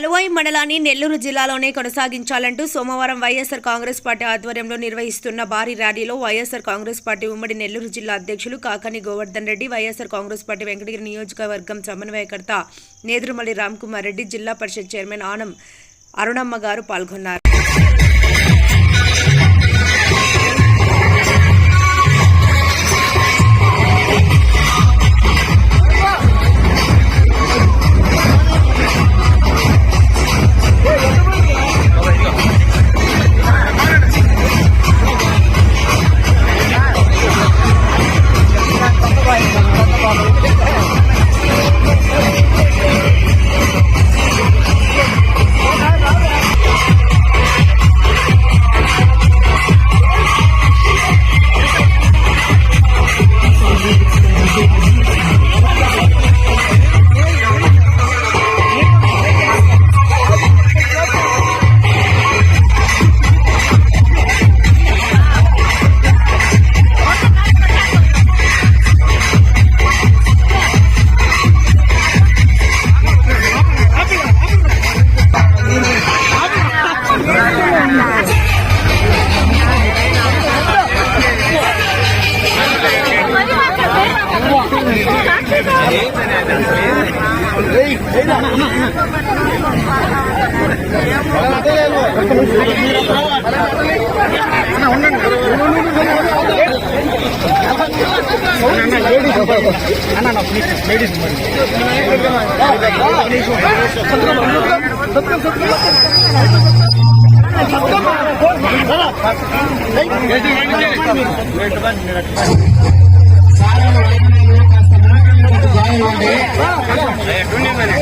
కలువాయి మండలాన్ని నెల్లూరు జిల్లాలోనే కొనసాగించాలంటూ సోమవారం వైఎస్ఆర్ కాంగ్రెస్ పార్టీ ఆధ్వర్యంలో నిర్వహిస్తున్న భారీ ర్యాలీలో వైఎస్ఆర్ కాంగ్రెస్ పార్టీ ఉమ్మడి నెల్లూరు జిల్లా అధ్యక్షులు కాకాని గోవర్ధన్ రెడ్డి వైఎస్సార్ కాంగ్రెస్ పార్టీ వెంకటగిరి నియోజకవర్గం సమన్వయకర్త నేదురుమల్లి రామ్కుమార్ రెడ్డి జిల్లా పరిషత్ చైర్మన్ ఆనం అరుణమ్మ గారు పాల్గొన్నారు. లేడీస్ చిన్నగానే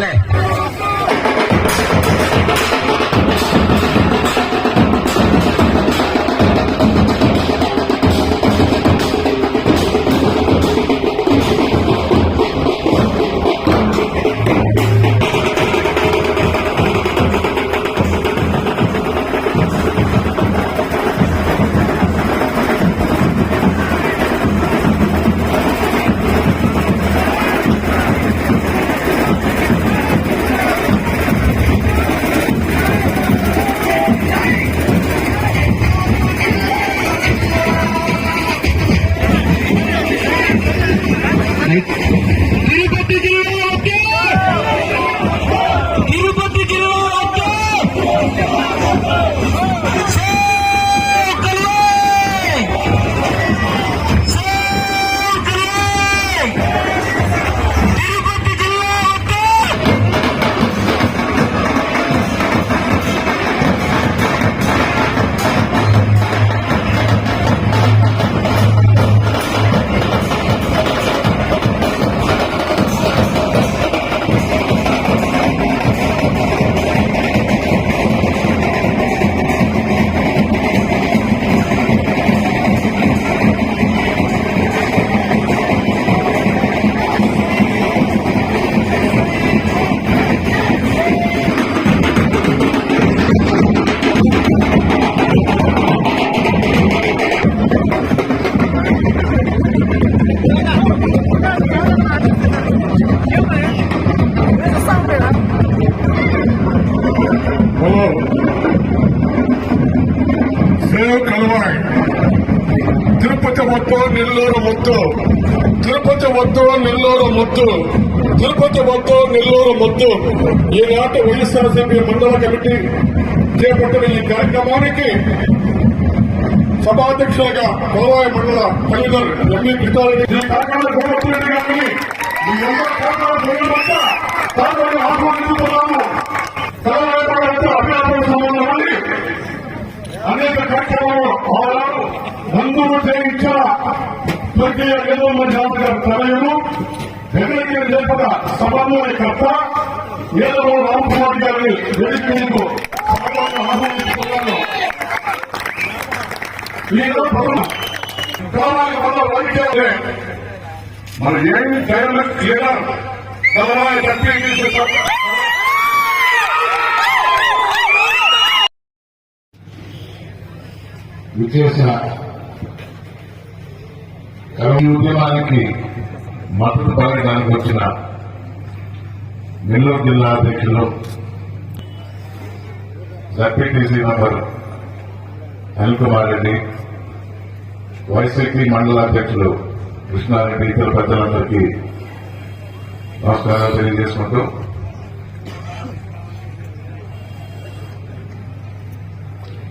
சொல்றாங்க ముద్దు తిరుపతి వద్దు నెల్లూరు ముద్దు ఈనాటి వైఎస్ఆర్సీపీ మండల కమిటీ చేపట్టిన ఈ కార్యక్రమానికి సభాధ్యక్షులుగా పొలవాయి మండల కన్వీనర్ ఎంఈ కృష్ణారెడ్డి ఈ గారిని కార్యక్రమాన్ని ఆహ్వానిస్తున్నాము. అభినందన సంబంధమని అనేక కార్యక్రమాలు ఆనాడు బంధువులు చేయించిన స్వర్గీయ నెల్లూరు జాతర తనయుడు వెంకటగిరి సభలోని కర్త ఏదో రామకుమార్ గారిని వేదిక మీదకు మరి ఏమి డైనమిక్ లీడర్ తప్పి విచేసిన కవి ఉద్యమానికి మద్దతు పలకడానికి వచ్చిన నెల్లూరు జిల్లా అధ్యక్షులు జడ్పీటీసీ మెంబర్ అనిల్ కుమార్ రెడ్డి వైసీపీ మండల అధ్యక్షులు కృష్ణారెడ్డి ఇతర పెద్దలందరికీ నమస్కారాలు తెలియజేసుకుంటూ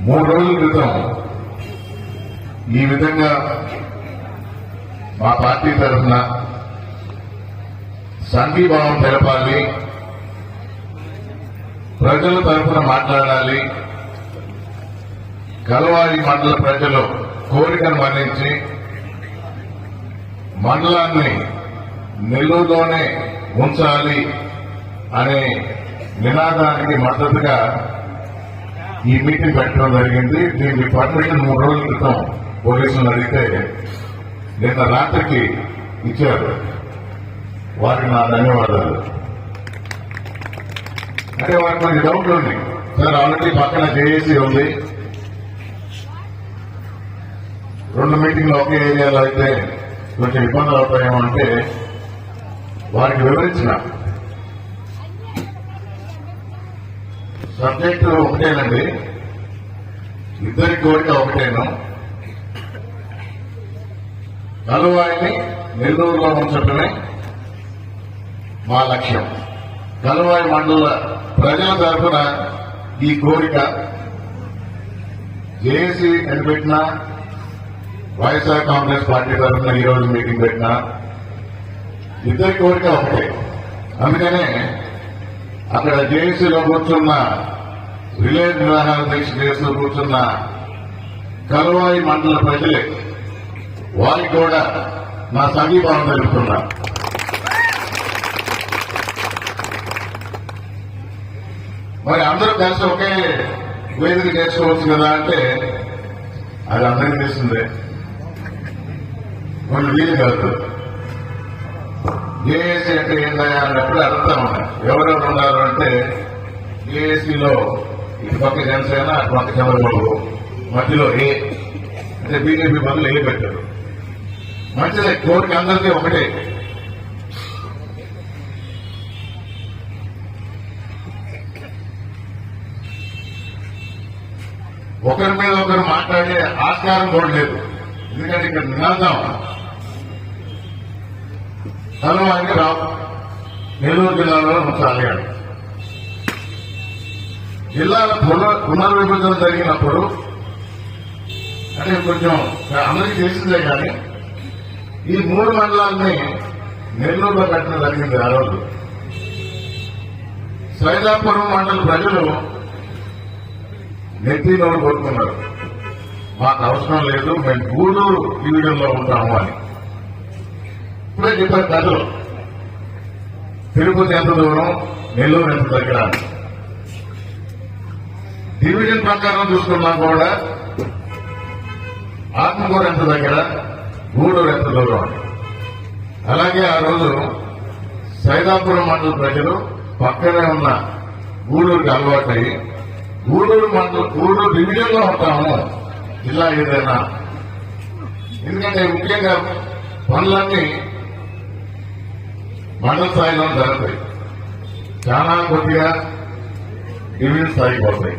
మూడు రోజుల క్రితం ఈ విధంగా మా పార్టీ తరఫున సంఘీభావం తెలపాలి. ప్రజల తరఫున మాట్లాడాలి. గలవాయి మండల ప్రజలు కోరికను మన్నించి మండలాన్ని నెల్లూరులోనే ఉంచాలి అనే నినాదానికి మద్దతుగా ఈ మీటింగ్ పెట్టడం జరిగింది. దీనికి పర్మిషన్ మూడు రోజుల క్రితం పోలీసులు అడిగితే నిన్న రాత్రికి ఇచ్చారు. వారికి నా ధన్యవాదాలు. అంటే వారికి కొంచెం డౌట్లు ఉన్నాయి సార్ ఆల్రెడీ పక్కన జేఏసీ ఉంది. రెండు మీటింగ్లు ఒకే ఏరియాలో అయితే కొంచెం ఇబ్బందులు అవుతాయేమో అంటే వారికి వివరించిన. సబ్జెక్టు ఒకటేనండి. ఇద్దరి కోరిక ఒకటేను. కలువాయిని నెల్లూరులో ఉంచటమే మా లక్ష్యం. కలువాయి మండల ప్రజల తరఫున ఈ కోరిక జేఏసీ పెట్టినా వైఎస్ఆర్ కాంగ్రెస్ పార్టీ తరఫున ఈ రోజు మీటింగ్ పెట్టినా ఇద్దరి కోరిక ఒకటే. అందుకనే అక్కడ జేఏసీలో కూర్చున్న రిలే నిర్వహణ దీక్ష చేస్తూ కూర్చున్న కలువాయి మండల ప్రజలే వారికి కూడా నా సంఘీభావం తెలుపుతున్నా మరి అందరూ కలిసి ఒకే వేదిక చేసుకోవచ్చు కదా అంటే అది అందరికీ తెలిసిందే కొన్ని వీలు కాదు. ఏఎస్సీ అంటే ఏందయ్యా అన్నప్పుడు అడుగుతా ఉన్నాయి ఎవరెవరు ఉన్నారు అంటే ఏఎస్సీలో ఇటు పక్క జనసేన అటు పక్క చంద్రబాబు. మధ్యలో ఏ? అంటే బీజేపీ బదులు ఏ పెట్టారు. మంచిదే కోరిక అందరికీ ఒకటే. ఒకరి మీద ఒకరు మాట్లాడే ఆస్కారం కూడా లేదు. ఎందుకంటే ఇక్కడ నినాదం తలవారికి రావు నెల్లూరు జిల్లాలో సాగాడు అని జిల్లాల పునర్విభజన జరిగినప్పుడు అంటే కొంచెం అందరికీ తెలిసిందే కానీ ఈ మూడు మండలాల్ని నెల్లూరులో పెట్టడం జరిగింది ఆ రోజు. సైదాపురం మండల ప్రజలు నెత్తి కోరుకున్నారు కొట్టుకున్నారు మాకు అవసరం లేదు మేము గూడూరు డివిజన్లో ఉంటాము అని. ఇప్పుడే చెప్పారు కథలు. తిరుపతి ఎంత దూరం? నెల్లూరు ఎంత దగ్గర? డివిజన్ ప్రకారం చూసుకున్నా కూడా ఆత్మకూర ఎంత దగ్గర? గూడూరు ఎంత దూరం? అని అలాగే ఆ రోజు సైదాపురం మండల ప్రజలు పక్కనే ఉన్న గూడూరుకి అలవాటయ్యి గూడూరు మండల గూడూరు డివిజన్లో ఉంటాము. జిల్లా ఏదైనా. ఎందుకంటే ముఖ్యంగా పనులన్నీ మండల స్థాయిలో జరుగుతాయి. చాలా కొద్దిగా డివిజన్ స్థాయికి పోతాయి.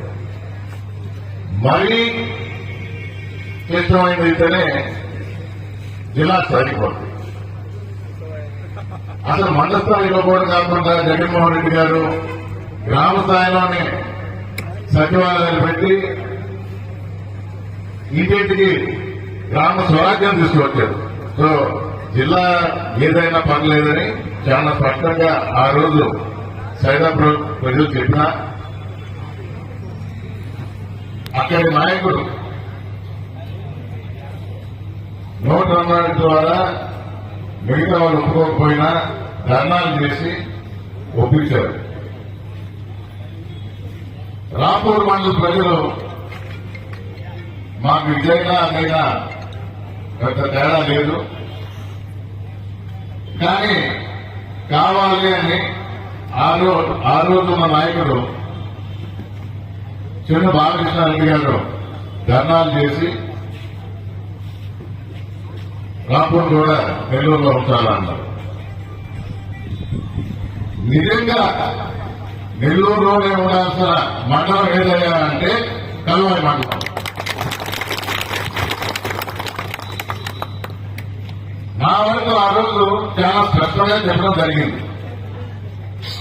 మరీ క్లిష్టమైనది అయితేనే జిల్లా స్థాయికి పోతాయి. అసలు మండల స్థాయిలో కూడా కాకుండా జగన్మోహన్ రెడ్డి గారు గ్రామ స్థాయిలోనే సచివాలయాలు పెట్టి ఇంటింటికి గ్రామ స్వరాజ్యం తీసుకువచ్చారు. సో జిల్లా ఏదైనా పర్లేదని చాలా స్పష్టంగా ఆ రోజు సైదాపురం ప్రజలు చెప్పినా అక్కడి నాయకుడు నోట్ అన్నాడు ద్వారా మిగతా వాళ్ళు ఒప్పుకోకపోయినా ధర్నాలు చేసి ఒప్పించారు. రాపూర్ మండల ప్రజలు మాకు ఇదైనా అదైనా పెద్ద తేడా లేదు. కానీ కావాలి అని ఆ రోజు ఆ రోజు మా నాయకుడు చిన్న బాలకృష్ణారెడ్డి గారు ధర్నాలు చేసి రాపూర్ కూడా నెల్లూరులో ఉంచాలన్నారు నిజంగా నెల్లూరులోనే ఉండాల్సిన మండలం ఏదయ్యా అంటే కలవాయి మండలం నా వరకు ఆ రోజు చాలా స్పష్టంగా చెప్పడం జరిగింది.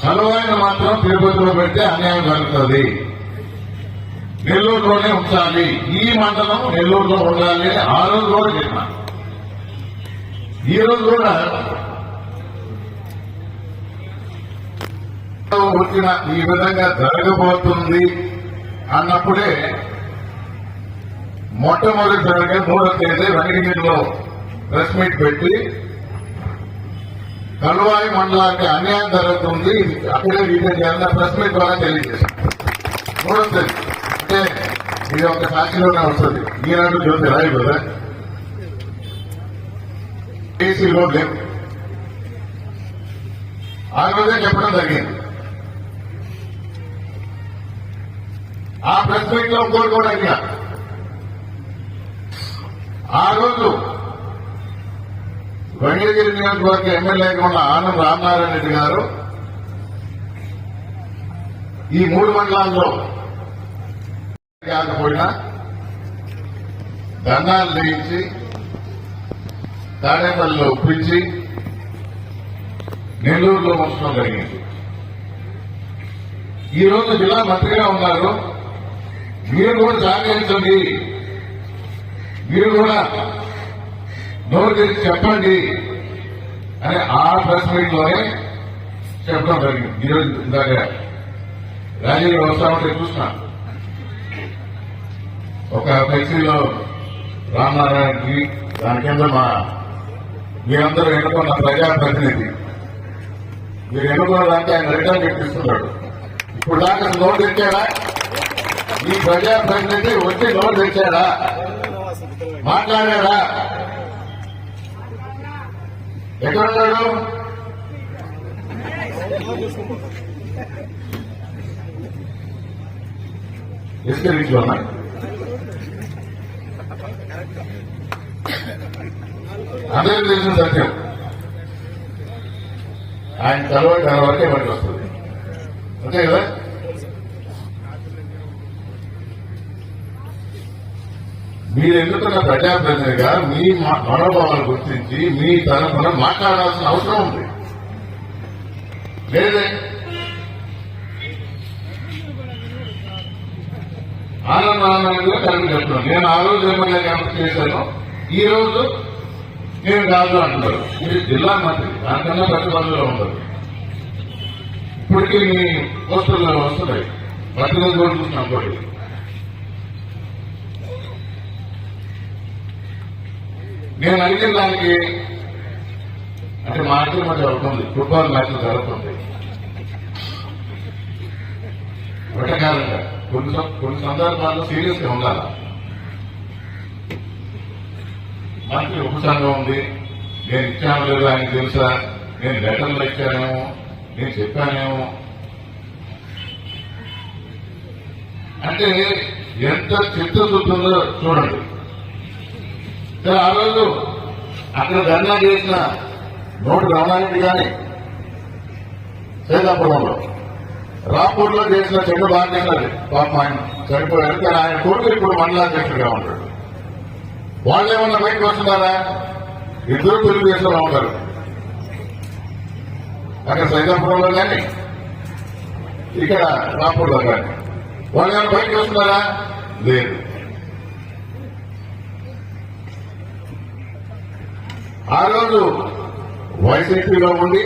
కలువాయిని మాత్రం తిరుపతిలో పెడితే అన్యాయం జరుగుతుంది. నెల్లూరులోనే ఉంచాలి. ఈ మండలం నెల్లూరులో ఉండాలి అని ఆ రోజు కూడా చెప్పాను. ఈ రోజు కూడా వచ్చిన ఈ విధంగా జరగబోతుంది అన్నప్పుడే మొట్టమొదటిసారిగా మూడో తేదీ వెంకటగిరిలో ప్రెస్ మీట్ పెట్టి కల్వాయి మండలానికి అన్యాయం జరుగుతుంది. అక్కడే రిటైన్ చేయాలని ప్రెస్ మీట్ ద్వారా తెలియజేశారు. మూడో తేదీ. అంటే ఇది ఒక సాక్షిలోనే వస్తుంది. ఈనాడు చూసి రాయి కదా? ఏసీలో లేవు ఆ రోజే చెప్పడం జరిగింది. ఆ ప్రెస్ మీట్లో ఆ రోజు వెంగళగిరి నియోజకవర్గ ఎమ్మెల్యేగా ఉన్న ఆనంద్ రామనారాయణ రెడ్డి గారు ఈ మూడు మండలాల్లో కాకపోయినా దండాలు చేయించి తాడేపల్లిలో ఒప్పించి నెల్లూరులో ఉంచడం జరిగింది. ఈ రోజు జిల్లా మంత్రిగా ఉన్నారు మీరు కూడా సహకరించండి. మీరు కూడా నోరు తెరిచి చెప్పండి అని ఆ ప్రెస్ మీట్లోనే చెప్పడం జరిగింది. ఈరోజు ఇందాక రాజీవ్ వస్తా ఉంటే చూసిన. ఒక ఫ్లెక్సీలో రామనారాయణకి దాని కింద మా మీరందరూ ఎన్నుకున్న ప్రజాప్రతినిధి. మీరు ఎన్నుకున్నదానికి ఆయన రిటర్న్ పెట్టిస్తున్నాడు ఇప్పుడు దాకా నోటు తెచ్చాడా ఈ ప్రజాప్రతినిధి వచ్చి నోటు తెచ్చాడా మాట్లాడాడా ఎక్కడున్నాడు ఇసుక రీచ్లో ఉన్నాడు అందరికీ తెలిసిన సత్యం. ఆయన తర్వాత దాని వరకే మనకి వస్తుంది అంతే కదా? మీరు ఎన్నుకున్న ప్రజాప్రతినిధిగా? మీ మా- మనోభావాలు గుర్తించి మీ తరఫున మాట్లాడాల్సిన అవసరం ఉంది. లేదే. ఆనందంగా కలిపి చెప్తున్నాను నేను ఆ రోజు ఎమ్మెల్యే క్యాంప్ చేశాను. ఈ రోజు నేను కాదు అంటున్నారు మీరు జిల్లా మంత్రి దానికన్నా పెద్ద పదవిలో ఉండదు ఇప్పటికీ మీ పోస్టుల్లో వస్తున్నాయి. ప్రతిరోజు కూడా చూస్తున్నాం నేను అడిగిన దానికి అంటే మా ఇద్దరి మధ్య అవుతుంది ఫుట్బాల్ మ్యాచ్ జరుగుతుంది. వెటకారంగా కొన్ని కొన్ని సందర్భాల్లో సీరియస్గా ఉండాలి మంత్రి ఉపసంగం ఉంది నేను ఇచ్చాను లేదు ఆయన తెలుసా? నేను లెటర్లు ఇచ్చానేమో నేను చెప్పానేమో. అంటే ఎంత చిత్తశుద్ధి చూడండి. సరే ఆ రోజు అక్కడ ధర్నా చేసిన నోటు రమణారెడ్డి కానీ సీతాపురంలో రాపూర్లో చేసిన చెడు బాధ్యతలు పాప ఆయన చనిపోయారు. కానీ ఆయన కొడుకు ఇప్పుడు మండలాధ్యక్షుడిగా ఉంటాడు. వాళ్ళు ఏమన్నా బయటకు వస్తున్నారా? ఇద్దరు తెలుగుదేశంలో ఉంటారు. అక్కడ సైదాపురంలో కానీ ఇక్కడ రాపూర్లో కానీ వాళ్ళు ఏమైనా బయటకు వస్తున్నారా? లేదు. ఆ రోజు వైసీపీలో ఉండి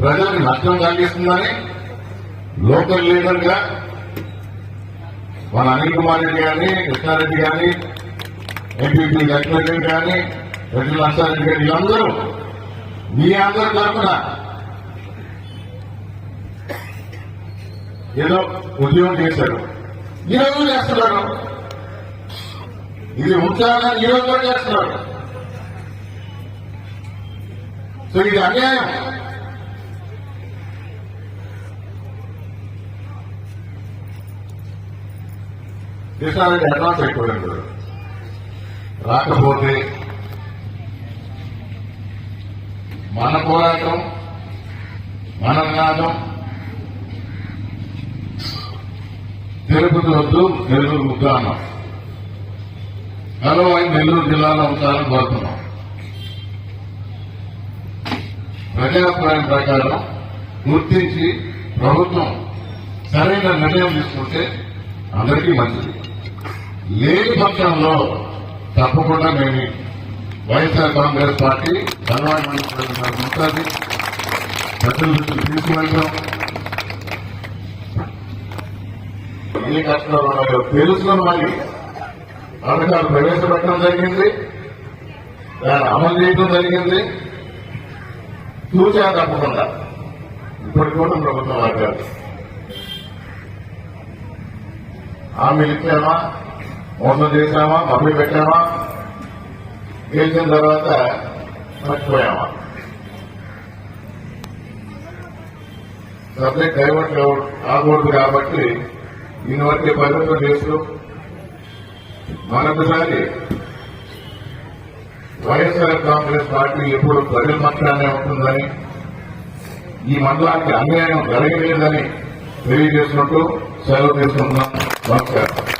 ప్రజలకు నష్టం కలిగిస్తుందని లోకల్ లీడర్గా మన అనిల్ కుమార్ రెడ్డి గారిని కృష్ణారెడ్డి గారిని ఎంపీపీ లక్ష్మణ్ గారిని రెడ్డి నర్సారెడ్డి గారి వీళ్ళందరూ మీ అందరి తరఫున ఏదో ఉద్యోగం చేశారు. ఈరోజు చేస్తున్నారు? ఇది ఉంచాలని ఈ రోజు కూడా చేస్తున్నారు. సో ఇది అన్యాయం. కృష్ణారెడ్డి అడ్వాన్స్ అయిపోయాడు రాకపోతే మన పోరాటం మన నినాదం తిరుపతి వద్దు నెల్లూరు ముద్ద అన్నాం బలమైన నెల్లూరు జిల్లాలో ఉంటారని కోరుతున్నాం. ప్రజాభిప్రాయం ప్రకారం గుర్తించి ప్రభుత్వం సరైన నిర్ణయం తీసుకుంటే అందరికీ మంచిది. లేని పక్షంలో తప్పకుండా మేము వైఎస్ఆర్ కాంగ్రెస్ పార్టీ ధనవాడ ఉంటుంది ప్రజల దృష్టికి తీసుకువెళ్తాం ఏ కష్టాలు ఉన్నాయో తెలుసుకుని మళ్ళీ పథకాలు ప్రవేశపెట్టడం జరిగింది. దాన్ని అమలు చేయడం జరిగింది. చూచా తప్పకుండా. ఇప్పటి కూడా ప్రభుత్వం వర్గాలు హామీలు ఇచ్చామా? మోసం చేశామా? మమ్మీ పెట్టామా? గెలిచిన తర్వాత మర్చిపోయామా? సబ్జెక్ట్ డైవర్ట్ కాకూడదు కాబట్టి దీని వరకే పరిమితం చేస్తూ మరొకసారి వైఎస్ఆర్ కాంగ్రెస్ పార్టీ ఎప్పుడు ప్రజల పక్షానే ఉంటుందని ఈ మండలానికి అన్యాయం జరగలేదని తెలియజేసినట్టు సెలవు తీసుకుంటున్నాం. నమస్కారం.